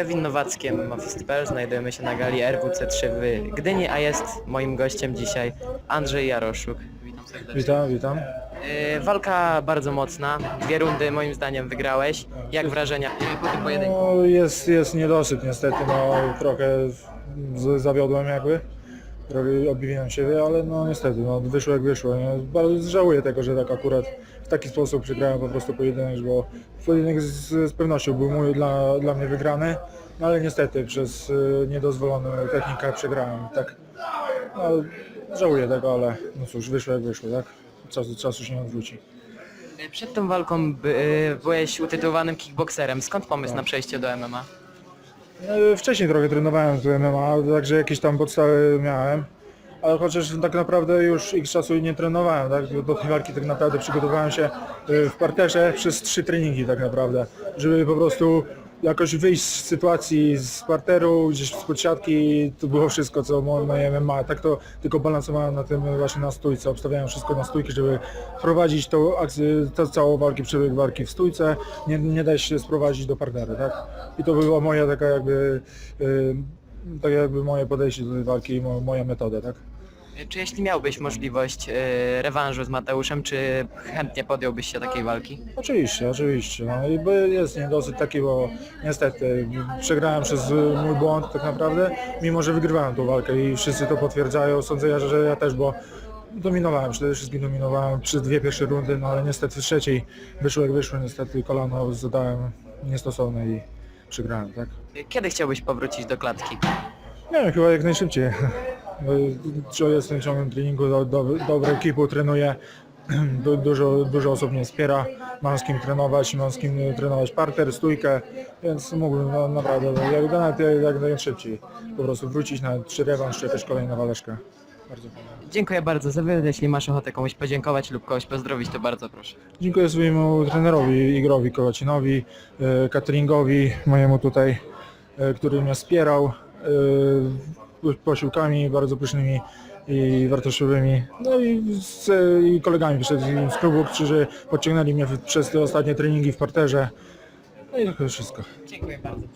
Kevin Nowacki, Mofist.pl. Znajdujemy się na gali RWC3 w Gdyni, a jest moim gościem dzisiaj Andrzej Jaroszuk. Witam serdecznie. Witam, witam. Yy, walka bardzo mocna. Dwie rundy moim zdaniem wygrałeś. Jak wrażenia yy, po tym pojedynku? No, jest, jest niedosyt niestety, no trochę z- zawiodłem jakby. Odbiłem siebie, ale no niestety, no wyszło jak wyszło. Nie? Bardzo żałuję tego, że tak akurat w taki sposób przegrałem po prostu pojedynek, bo pojedynek z, z pewnością był mój dla, dla mnie wygrany, no ale niestety przez y, niedozwoloną technikę przegrałem. Tak, no, żałuję tego, ale no cóż, wyszło jak wyszło, tak? Czasu, czasu się nie odwróci. Przed tą walką by, yy, byłeś utytułowanym kickboxerem. Skąd pomysł na przejście do MMA? E, Wcześniej trochę trenowałem z MMA, także jakieś tam podstawy miałem, ale chociaż tak naprawdę już x czasu nie trenowałem, tak? Do tej walki tak naprawdę przygotowałem się e, w parterze przez trzy treningi tak naprawdę, żeby po prostu jakoś wyjść z sytuacji z parteru, gdzieś z siatki, to było wszystko co mo- moje MMA, tak to tylko balansowałem na tym właśnie na stójce, obstawiałem wszystko na stójkę, żeby prowadzić tą akcję, tę całą walkę, przebieg walki w stójce, nie, nie dać się sprowadzić do parteru, tak? I to była moja taka jakby, y, tak jakby moje podejście do tej walki i mo, moja metoda, tak? Czy jeśli miałbyś możliwość yy, rewanżu z Mateuszem, czy chętnie podjąłbyś się takiej walki? Oczywiście, oczywiście. No i bo jest niedosyt taki, bo niestety przegrałem przez mój błąd tak naprawdę, mimo że wygrywałem tą walkę i wszyscy to potwierdzają. Sądzę, ja, że ja też, bo dominowałem, przede wszystkim dominowałem przez dwie pierwsze rundy, no ale niestety w trzeciej wyszło jak wyszło, niestety kolano zadałem niestosowne i przegrałem, tak? Kiedy chciałbyś powrócić do klatki? Nie wiem, chyba jak najszybciej. Jestem w ciągłym treningu, do, do, dobrą ekipą trenuję, du, dużo, dużo osób mnie wspiera, mam z kim trenować, mam z kim trenować parter, stójkę, więc mógłbym no, naprawdę no, jak, nawet jak najszybciej po prostu wrócić na czy rewanż, czy też kolejna waleczka. Bardzo. Dziękuję bardzo za wywiad. Jeśli masz ochotę komuś podziękować lub kogoś pozdrowić, to bardzo proszę. Dziękuję swojemu trenerowi Igrowi Kołacinowi, e, cateringowi mojemu tutaj, e, który mnie wspierał e, posiłkami bardzo pysznymi i wartościowymi. No i z i kolegami przed z klubu, którzy podciągnęli mnie przez te ostatnie treningi w parterze. No i to wszystko. Dziękuję bardzo.